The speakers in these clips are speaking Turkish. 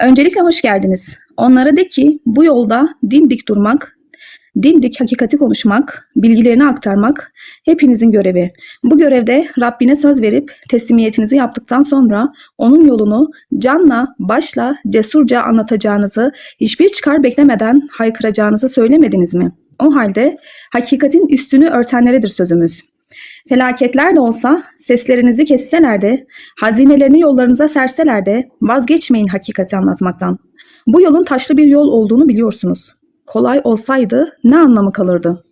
Öncelikle hoş geldiniz. Onlara de ki bu yolda dimdik durmak, dimdik hakikati konuşmak, bilgilerini aktarmak hepinizin görevi. Bu görevde Rabbine söz verip teslimiyetinizi yaptıktan sonra onun yolunu canla, başla, cesurca anlatacağınızı, hiçbir çıkar beklemeden haykıracağınızı söylemediniz mi? O halde hakikatin üstünü örtenleredir sözümüz. Felaketler de olsa seslerinizi kesseler de, hazinelerini yollarınıza serseler de vazgeçmeyin hakikati anlatmaktan. Bu yolun taşlı bir yol olduğunu biliyorsunuz. Kolay olsaydı ne anlamı kalırdı?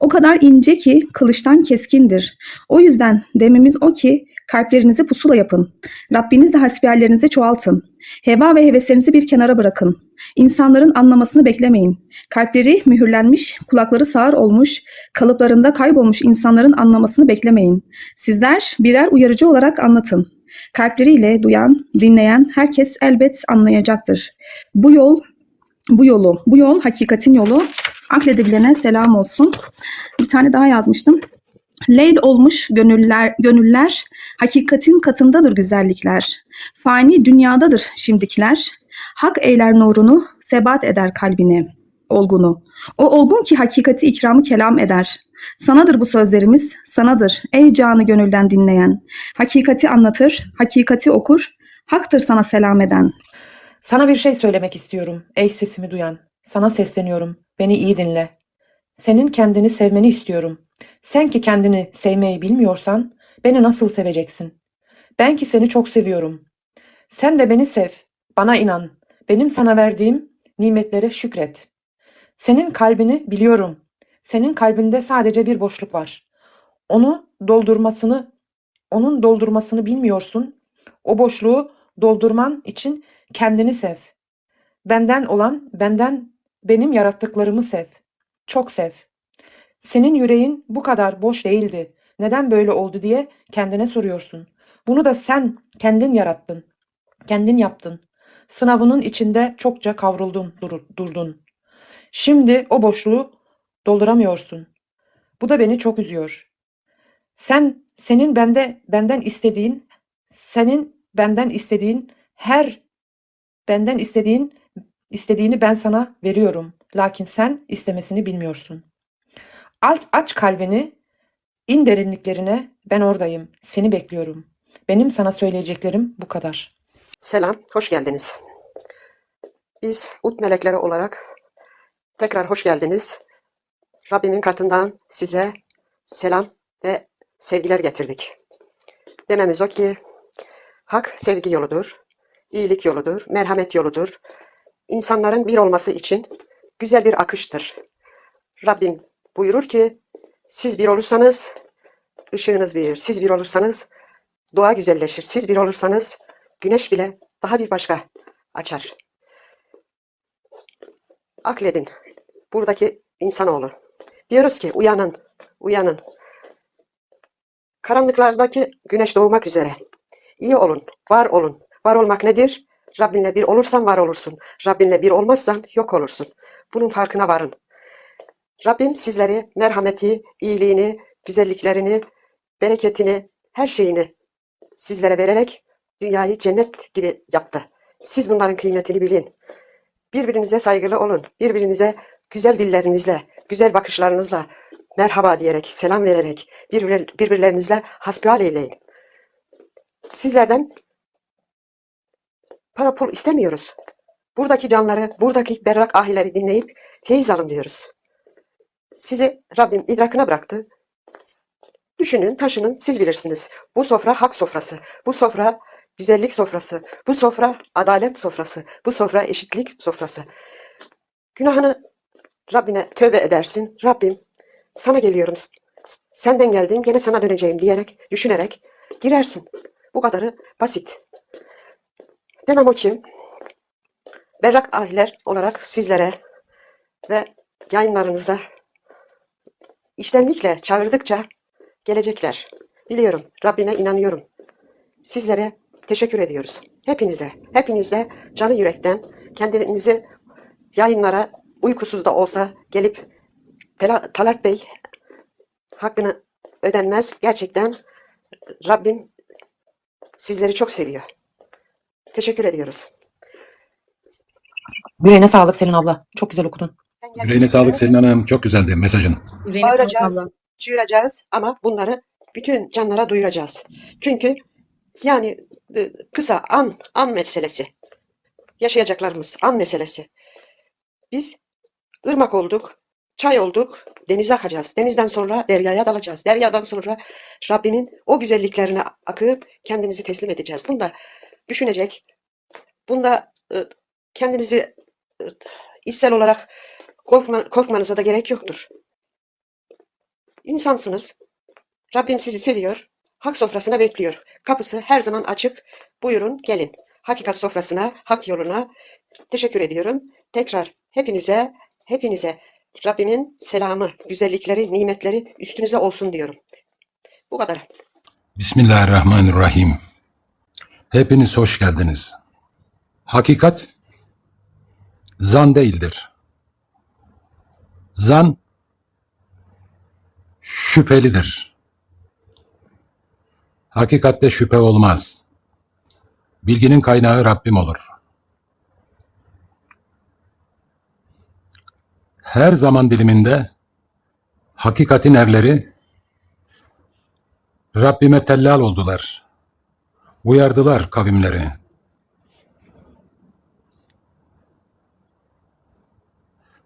O kadar ince ki kılıçtan keskindir. O yüzden dememiz o ki kalplerinizi pusula yapın. Rabbinizle hasbihallerinizi çoğaltın. Heva ve heveslerinizi bir kenara bırakın. İnsanların anlamasını beklemeyin. Kalpleri mühürlenmiş, kulakları sağır olmuş, kalıplarında kaybolmuş insanların anlamasını beklemeyin. Sizler birer uyarıcı olarak anlatın. Kalpleriyle duyan, dinleyen herkes elbet anlayacaktır. Bu yol bu yolu, bu yol hakikatin yolu. Akledebilene selam olsun. Bir tane daha yazmıştım. Leyl olmuş gönüller, gönüller, hakikatin katındadır güzellikler. Fani dünyadadır şimdikiler. Hak eyler nurunu, sebat eder kalbine, olgunu. O olgun ki hakikati ikramı kelam eder. Sanadır bu sözlerimiz, sanadır ey canı gönülden dinleyen. Hakikati anlatır, hakikati okur, haktır sana selam eden. Sana bir şey söylemek istiyorum ey sesimi duyan. Sana sesleniyorum. Beni iyi dinle. Senin kendini sevmeni istiyorum. Sen ki kendini sevmeyi bilmiyorsan beni nasıl seveceksin? Ben ki seni çok seviyorum. Sen de beni sev. Bana inan. Benim sana verdiğim nimetlere şükret. Senin kalbini biliyorum. Senin kalbinde sadece bir boşluk var. Onu doldurmasını, onun doldurmasını bilmiyorsun. O boşluğu doldurman için kendini sev. Benden olan, benden benim yarattıklarımı sev. Çok sev. Senin yüreğin bu kadar boş değildi. Neden böyle oldu diye kendine soruyorsun. Bunu da sen kendin yarattın. Kendin yaptın. Sınavının içinde çokça kavruldun, dur- durdun. Şimdi o boşluğu dolduramıyorsun. Bu da beni çok üzüyor. Sen senin bende benden istediğin, senin benden istediğin her benden istediğin istediğini ben sana veriyorum. Lakin sen istemesini bilmiyorsun. Aç, aç kalbini, in derinliklerine, ben oradayım, seni bekliyorum. Benim sana söyleyeceklerim bu kadar. Selam, hoş geldiniz. Biz ut melekleri olarak tekrar hoş geldiniz. Rabbimin katından size selam ve sevgiler getirdik. Dememiz o ki hak sevgi yoludur, iyilik yoludur, merhamet yoludur. İnsanların bir olması için güzel bir akıştır. Rabbim buyurur ki siz bir olursanız ışığınız büyür. Siz bir olursanız doğa güzelleşir. Siz bir olursanız güneş bile daha bir başka açar. Akledin. Buradaki insanoğlu. Diyoruz ki uyanın, uyanın. Karanlıklardaki güneş doğmak üzere. İyi olun, var olun. Var olmak nedir? Rabbinle bir olursan var olursun. Rabbinle bir olmazsan yok olursun. Bunun farkına varın. Rabbim sizleri merhameti, iyiliğini, güzelliklerini, bereketini, her şeyini sizlere vererek dünyayı cennet gibi yaptı. Siz bunların kıymetini bilin. Birbirinize saygılı olun. Birbirinize güzel dillerinizle, güzel bakışlarınızla merhaba diyerek, selam vererek birbirler- birbirlerinizle hasbihal eyleyin. Sizlerden para pul istemiyoruz. Buradaki canları, buradaki berrak ahileri dinleyip feyiz alın diyoruz. Sizi Rabbim idrakına bıraktı. Düşünün, taşının, siz bilirsiniz. Bu sofra hak sofrası. Bu sofra güzellik sofrası. Bu sofra adalet sofrası. Bu sofra eşitlik sofrası. Günahını Rabbine tövbe edersin. Rabbim sana geliyorum. Senden geldim gene sana döneceğim diyerek, düşünerek girersin. Bu kadarı basit. Demem o berrak ahiler olarak sizlere ve yayınlarınıza içtenlikle çağırdıkça gelecekler. Biliyorum, Rabbime inanıyorum. Sizlere teşekkür ediyoruz. Hepinize, hepinize canı yürekten kendinizi yayınlara uykusuz da olsa gelip Talat Bey hakkını ödenmez. Gerçekten Rabbim sizleri çok seviyor. Teşekkür ediyoruz. Yüreğine sağlık Selin abla. Çok güzel okudun. Yüreğine sağlık Selin Hanım. Çok güzeldi mesajın. Yüreğine sağlık Bağıracağız, abla. çığıracağız ama bunları bütün canlara duyuracağız. Çünkü yani e, kısa an, an meselesi. Yaşayacaklarımız an meselesi. Biz ırmak olduk, çay olduk, denize akacağız. Denizden sonra deryaya dalacağız. Deryadan sonra Rabbimin o güzelliklerine akıp kendimizi teslim edeceğiz. Bunda düşünecek, bunda e, kendinizi e, içsel olarak korkma, korkmanıza da gerek yoktur. İnsansınız. Rabbim sizi seviyor. Hak sofrasına bekliyor. Kapısı her zaman açık. Buyurun gelin. Hakikat sofrasına, hak yoluna teşekkür ediyorum. Tekrar hepinize, hepinize Rabbimin selamı, güzellikleri, nimetleri üstünüze olsun diyorum. Bu kadar. Bismillahirrahmanirrahim. Hepiniz hoş geldiniz. Hakikat zan değildir. Zan şüphelidir. Hakikatte şüphe olmaz. Bilginin kaynağı Rabbim olur. Her zaman diliminde hakikatin erleri Rabbime tellal oldular. Uyardılar kavimleri.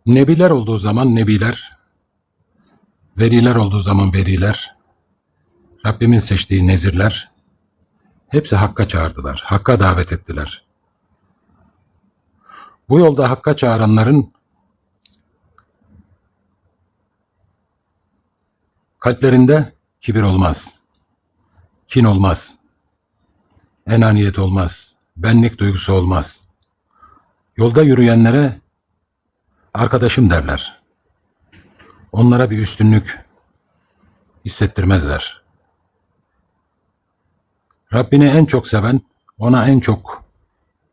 Nebiler olduğu zaman nebiler, veliler olduğu zaman veliler, Rabbimin seçtiği nezirler, hepsi Hakk'a çağırdılar, Hakk'a davet ettiler. Bu yolda Hakk'a çağıranların kalplerinde kibir olmaz, kin olmaz, enaniyet olmaz, benlik duygusu olmaz. Yolda yürüyenlere arkadaşım derler. Onlara bir üstünlük hissettirmezler. Rabbini en çok seven, ona en çok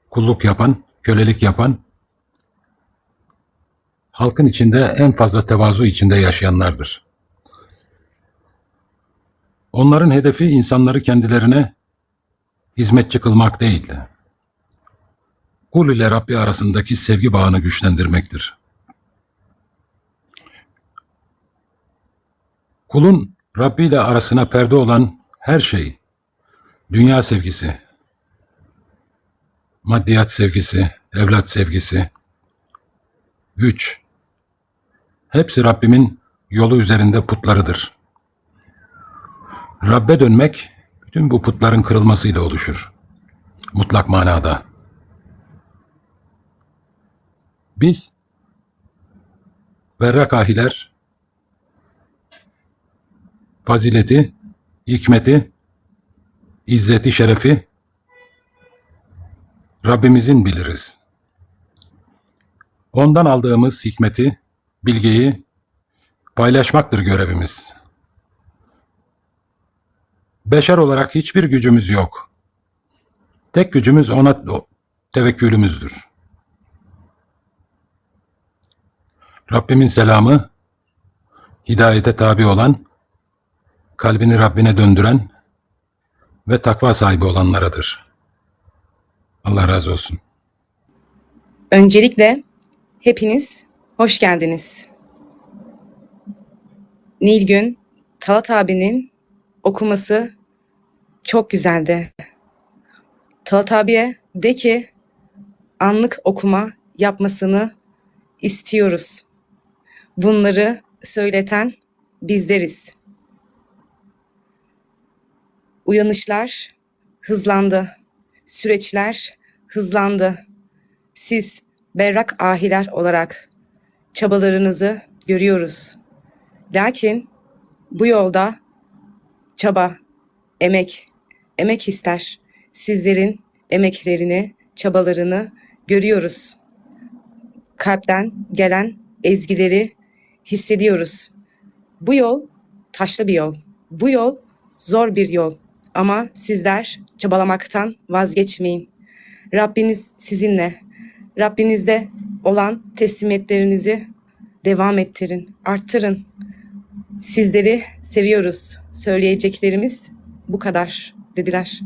kulluk yapan, kölelik yapan, halkın içinde en fazla tevazu içinde yaşayanlardır. Onların hedefi insanları kendilerine hizmetçi kılmak değil. Kul ile Rabbi arasındaki sevgi bağını güçlendirmektir. Kulun Rabbi ile arasına perde olan her şey, dünya sevgisi, maddiyat sevgisi, evlat sevgisi, güç, hepsi Rabbimin yolu üzerinde putlarıdır. Rabbe dönmek bütün bu putların kırılmasıyla oluşur. Mutlak manada. Biz berrak ahiler fazileti, hikmeti, izzeti, şerefi Rabbimizin biliriz. Ondan aldığımız hikmeti, bilgiyi paylaşmaktır görevimiz. Beşer olarak hiçbir gücümüz yok. Tek gücümüz ona tevekkülümüzdür. Rabbimin selamı, hidayete tabi olan, kalbini Rabbine döndüren ve takva sahibi olanlaradır. Allah razı olsun. Öncelikle hepiniz hoş geldiniz. Nilgün, Talat abinin okuması çok güzeldi. Talat abiye de ki anlık okuma yapmasını istiyoruz. Bunları söyleten bizleriz. Uyanışlar hızlandı. Süreçler hızlandı. Siz berrak ahiler olarak çabalarınızı görüyoruz. Lakin bu yolda çaba, emek, emek ister. Sizlerin emeklerini, çabalarını görüyoruz. Kalpten gelen ezgileri hissediyoruz. Bu yol taşlı bir yol. Bu yol zor bir yol. Ama sizler çabalamaktan vazgeçmeyin. Rabbiniz sizinle. Rabbinizde olan teslimiyetlerinizi devam ettirin, arttırın. Sizleri seviyoruz. Söyleyeceklerimiz bu kadar dediler.